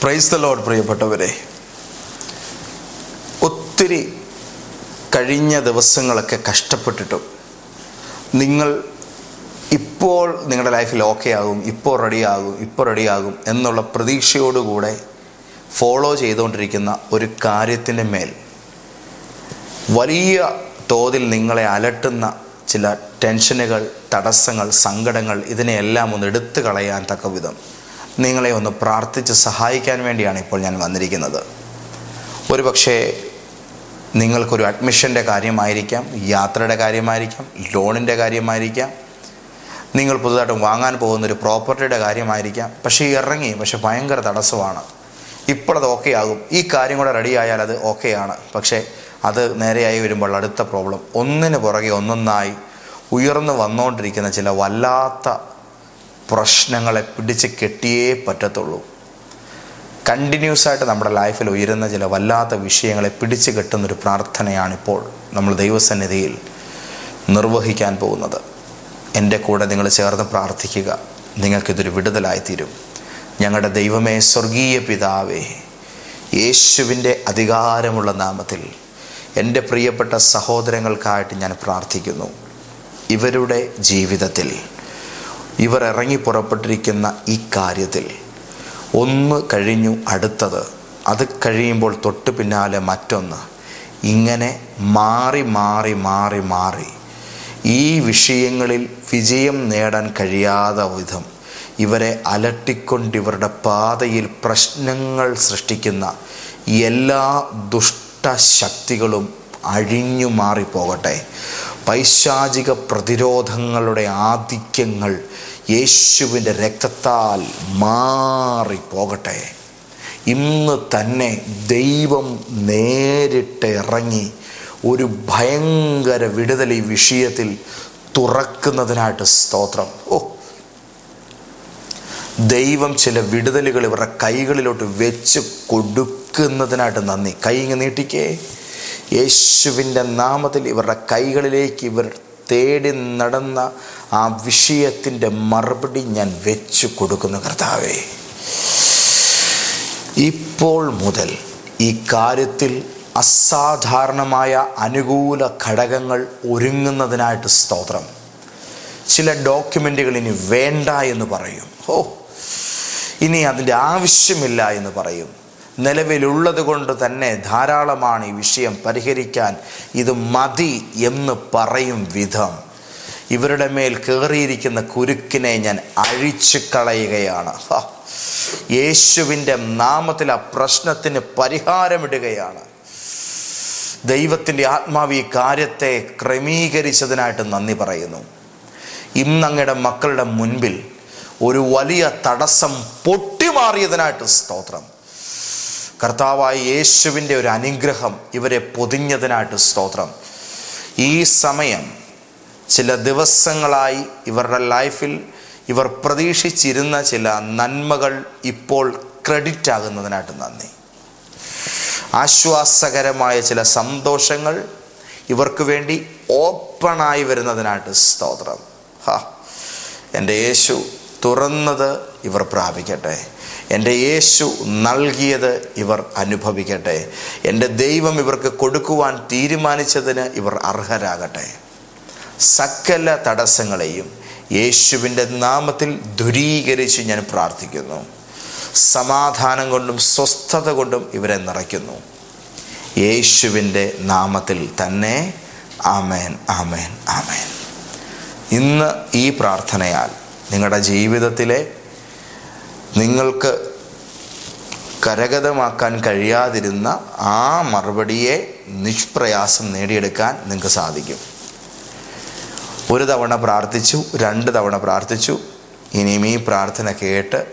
Price പ്രിയപ്പെട്ടവരെ. ഒത്തിരി കഴിഞ്ഞ ദിവസങ്ങളൊക്കെ കഷ്ടപ്പെട്ടിട്ടും നിങ്ങൾ ഇപ്പോൾ നിങ്ങളുടെ ലൈഫിൽ ഓക്കെ ആകും ഇപ്പോൾ റെഡിയാകും ഇപ്പോൾ റെഡിയാകും എന്നുള്ള പ്രതീക്ഷയോടുകൂടെ ഫോളോ ചെയ്തുകൊണ്ടിരിക്കുന്ന ഒരു കാര്യത്തിന്റെ മേൽ വലിയ തോതിൽ നിങ്ങളെ അലട്ടുന്ന ചില ടെൻഷനുകൾ തടസ്സങ്ങൾ സങ്കടങ്ങൾ ഇതിനെയെല്ലാം ഒന്ന് എടുത്തു കളയാൻ തക്ക വിധം നിങ്ങളെ ഒന്ന് പ്രാർത്ഥിച്ച് സഹായിക്കാൻ വേണ്ടിയാണ് ഇപ്പോൾ ഞാൻ വന്നിരിക്കുന്നത്. ഒരു പക്ഷേ നിങ്ങൾക്കൊരു അഡ്മിഷന്റെ കാര്യമായിരിക്കാം യാത്രയുടെ കാര്യമായിരിക്കാം ലോണിന്റെ കാര്യമായിരിക്കാം നിങ്ങൾ പുതുതായിട്ട് വാങ്ങാൻ പോകുന്ന ഒരു പ്രോപ്പർട്ടിയുടെ കാര്യമായിരിക്കാം. പക്ഷേ ഇറങ്ങി പക്ഷെ ഭയങ്കര തടസ്സമാണ്. ഇപ്പോഴത് ഓക്കെ ആകും ഈ കാര്യം കൂടെ റെഡി ആയാൽ അത് ഓക്കെ ആണ് പക്ഷേ അത് നേരെയായി വരുമ്പോൾ അടുത്ത പ്രോബ്ലം ഒന്നിന് പുറകെ ഒന്നൊന്നായി ഉയർന്നു വന്നുകൊണ്ടിരിക്കുന്ന ചില വല്ലാത്ത പ്രശ്നങ്ങളെ പിടിച്ച് കെട്ടിയേ പറ്റത്തുള്ളൂ. കണ്ടിന്യൂസ് ആയിട്ട് നമ്മുടെ ലൈഫിൽ ഉയരുന്ന ചില വല്ലാത്ത വിഷയങ്ങളെ പിടിച്ചു കെട്ടുന്നൊരു പ്രാർത്ഥനയാണിപ്പോൾ നമ്മൾ ദൈവസന്നിധിയിൽ നിർവഹിക്കാൻ പോകുന്നത്. എന്റെ കൂടെ നിങ്ങൾ ചേർന്ന് പ്രാർത്ഥിക്കുക. നിങ്ങൾക്കിതൊരു വിടുതലായിത്തീരും. ഞങ്ങളുടെ ദൈവമേ സ്വർഗീയ പിതാവേ യേശുവിന്റെ അധികാരമുള്ള നാമത്തിൽ എന്റെ പ്രിയപ്പെട്ട സഹോദരങ്ങൾക്കായിട്ട് ഞാൻ പ്രാർത്ഥിക്കുന്നു. ഇവരുടെ ജീവിതത്തിൽ ഇവർ ഇറങ്ങി പുറപ്പെട്ടിരിക്കുന്ന ഈ കാര്യത്തിൽ ഒന്ന് കഴിഞ്ഞു അടുത്തത്. അത് കഴിയുമ്പോൾ തൊട്ട് പിന്നാലെ മറ്റൊന്ന്. ഇങ്ങനെ മാറി മാറി മാറി മാറി ഈ വിഷയങ്ങളിൽ വിജയം നേടാൻ കഴിയാത്ത വിധം ഇവരെ അലട്ടിക്കൊണ്ട് ഇവരുടെ പാതയിൽ പ്രശ്നങ്ങൾ സൃഷ്ടിക്കുന്ന എല്ലാ ദുഷ്ടശക്തികളും അഴിഞ്ഞു മാറിപ്പോകട്ടെ. പൈശാചിക പ്രതിരോധങ്ങളുടെ ആധിക്യങ്ങൾ യേശുവിന്റെ രക്തത്താൽ മാറിപ്പോകട്ടെ. ഇന്ന് തന്നെ ദൈവം നേരിട്ട് ഇറങ്ങി ഒരു ഭയങ്കര വിടുതൽ ഈ വിഷയത്തിൽ തുറക്കുന്നതിനായിട്ട് സ്തോത്രം. ഓ. ദൈവം ചില വിടുതലുകൾ ഇവരുടെ കൈകളിലോട്ട് വെച്ച് കൊടുക്കുന്നതിനായിട്ട് നന്ദി. കൈ ഇങ്ങ് നീട്ടിക്കേ. യേശുവിന്റെ നാമത്തിൽ ഇവരുടെ കൈകളിലേക്ക് ഇവർ തേടി നടന്ന ആ വിഷയത്തിന്റെ മറുപടി ഞാൻ വെച്ചു കൊടുക്കുന്നു കർത്താവേ. ഇപ്പോൾ മുതൽ ഈ കാര്യത്തിൽ അസാധാരണമായ അനുകൂല ഘടകങ്ങൾ ഒരുങ്ങുന്നതിനായിട്ട് സ്തോത്രം. ചില ഡോക്യുമെന്റുകൾ ഇനി വേണ്ട എന്ന് പറയും. ഓ ഇനി അതിന്റെ ആവശ്യമില്ല എന്ന് പറയും. നിലവിലുള്ളത് കൊണ്ട് തന്നെ ധാരാളമാണ് ഈ വിഷയം പരിഹരിക്കാൻ. ഇത് മതി എന്ന് പറയും വിധം. ഇവരുടെ മേൽ കയറിയിരിക്കുന്ന കുരുക്കിനെ ഞാൻ അഴിച്ചു കളയുകയാണ്. യേശുവിന്റെ നാമത്തിൽ ആ പ്രശ്നത്തിന് പരിഹാരമിടുകയാണ്. ദൈവത്തിന്റെ ആത്മാവ് ഈ കാര്യത്തെ ക്രമീകരിച്ചതിനായിട്ട് നന്ദി പറയുന്നു. ഇന്നങ്ങയുടെ മക്കളുടെ മുൻപിൽ ഒരു വലിയ തടസ്സം പൊട്ടിമാറിയതിനായിട്ട് സ്തോത്രം. കർത്താവായ യേശുവിന്റെ ഒരു അനുഗ്രഹം ഇവരെ പൊതിഞ്ഞതിനായിട്ട് സ്തോത്രം. ഈ സമയം ചില ദിവസങ്ങളായി ഇവരുടെ ലൈഫിൽ ഇവർ പ്രതീക്ഷിച്ചിരുന്ന ചില നന്മകൾ ഇപ്പോൾ ക്രെഡിറ്റ് ആകുന്നതിനായിട്ട് നന്ദി. ആശ്വാസകരമായ ചില സന്തോഷങ്ങൾ ഇവർക്ക് വേണ്ടി ഓപ്പണായി വരുന്നതിനായിട്ട് സ്തോത്രം. ഹാ എന്റെ യേശു തുറന്നത് ഇവർ പ്രാപിക്കട്ടെ. എന്റെ യേശു നൽകിയത് ഇവർ അനുഭവിക്കട്ടെ. എന്റെ ദൈവം ഇവർക്ക് കൊടുക്കുവാൻ തീരുമാനിച്ചതിന് ഇവർ അർഹരാകട്ടെ. സകല തടസ്സങ്ങളെയും യേശുവിന്റെ നാമത്തിൽ ദുരീകരിച്ച് ഞാൻ പ്രാർത്ഥിക്കുന്നു. സമാധാനം കൊണ്ടും സ്വസ്ഥത കൊണ്ടും ഇവരെ നിറയ്ക്കുന്നു. യേശുവിന്റെ നാമത്തിൽ തന്നെ ആമേൻ ആമേൻ ആമേൻ. ഇന്ന് ഈ പ്രാർത്ഥനയാൽ നിങ്ങളുടെ ജീവിതത്തിലെ നിങ്ങൾക്ക് കരഗതമാക്കാൻ കഴിയാതിരുന്ന ആ മറുപടിയെ നിഷ്പ്രയാസം നേടിയെടുക്കാൻ നിങ്ങൾക്ക് സാധിക്കും. ഒരു തവണ പ്രാർത്ഥിച്ചു രണ്ട് തവണ പ്രാർത്ഥിച്ചു. ഇനിയും ഈ പ്രാർത്ഥന കേട്ട്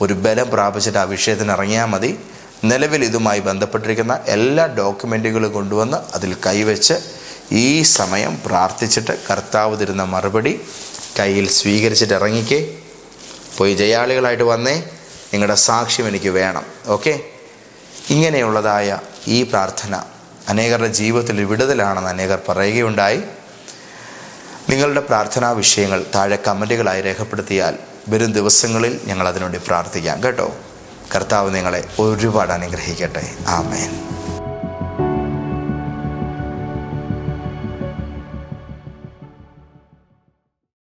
ഒരു ബലം പ്രാപിച്ചിട്ട് ആ വിഷയത്തിന് ഇറങ്ങിയാൽ മതി. നിലവിൽ ഇതുമായി ബന്ധപ്പെട്ടിരിക്കുന്ന എല്ലാ ഡോക്യുമെന്റുകളും കൊണ്ടുവന്ന് അതിൽ കൈവച്ച് ഈ സമയം പ്രാർത്ഥിച്ചിട്ട് കർത്താവ് തരുന്ന മറുപടി കയ്യിൽ സ്വീകരിച്ചിട്ട് ഇറങ്ങിക്കേ. പോയി ജയാളികളായിട്ട് വന്നേ. നിങ്ങളുടെ സാക്ഷ്യം എനിക്ക് വേണം. ഓക്കെ? ഇങ്ങനെയുള്ളതായ ഈ പ്രാർത്ഥന അനേകരുടെ ജീവിതത്തിൽ വിടുതലാണെന്ന് അനേകർ പറയുകയുണ്ടായി. നിങ്ങളുടെ പ്രാർത്ഥനാ വിഷയങ്ങൾ താഴെ കമന്റുകളായി രേഖപ്പെടുത്തിയാൽ വരും ദിവസങ്ങളിൽ ഞങ്ങൾ അതിനുവേണ്ടി പ്രാർത്ഥിക്കാം. കേട്ടോ? കർത്താവ് നിങ്ങളെ ഒരുപാട് അനുഗ്രഹിക്കട്ടെ. ആമേൻ.